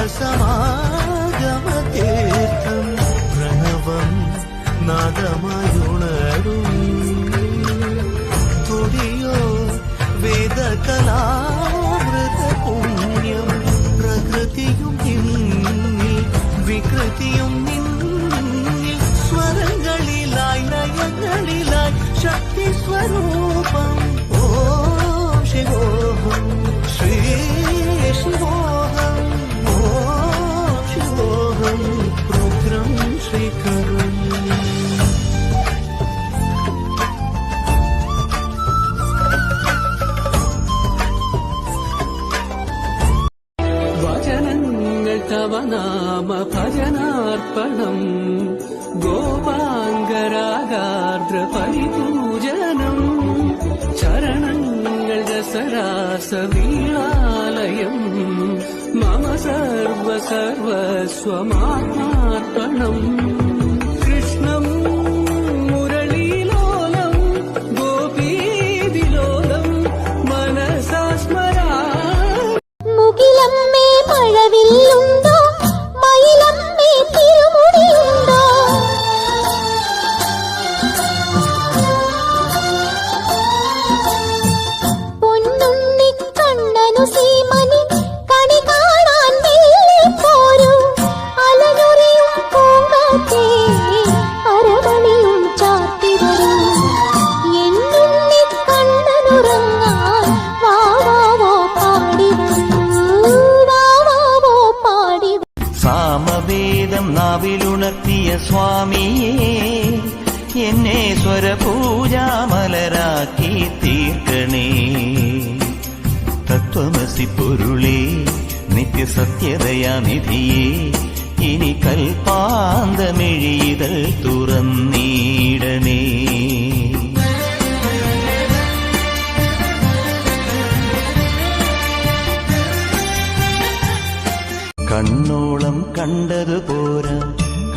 ചന്ദ്രസമാഗമതീർത്ഥം പ്രണവം നാദമായുണരും. തുടിയോ വേദകലാമൃത പുണ്യം പ്രകൃതിയും നിന്നിൽ വികൃതിയും നിന്നിൽ സ്വരങ്ങളിലായി നയങ്ങളിലായി ശക്തി സ്വരൂപം तव नाम भजनार्पणम् गोपाङ्गरागार्द्रपरिपूजनम् चरणङ्गल दसरासवीणालयम् मम सर्व सर्वस्वमात्मार्पणम् സ്വാമിയേ എന്നെ സ്വരപൂജാമലരാക്കി തീർക്കണേ. തത്വമസി പൊരുളേ നിത്യസത്യതയാനിധിയേ ഇനി കൽപ്പാന്തമിഴിതൽ തുറന്നീടണേ. കണ്ണോളം കണ്ടതു പോരാ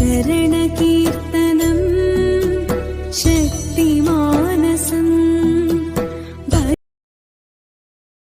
शरण की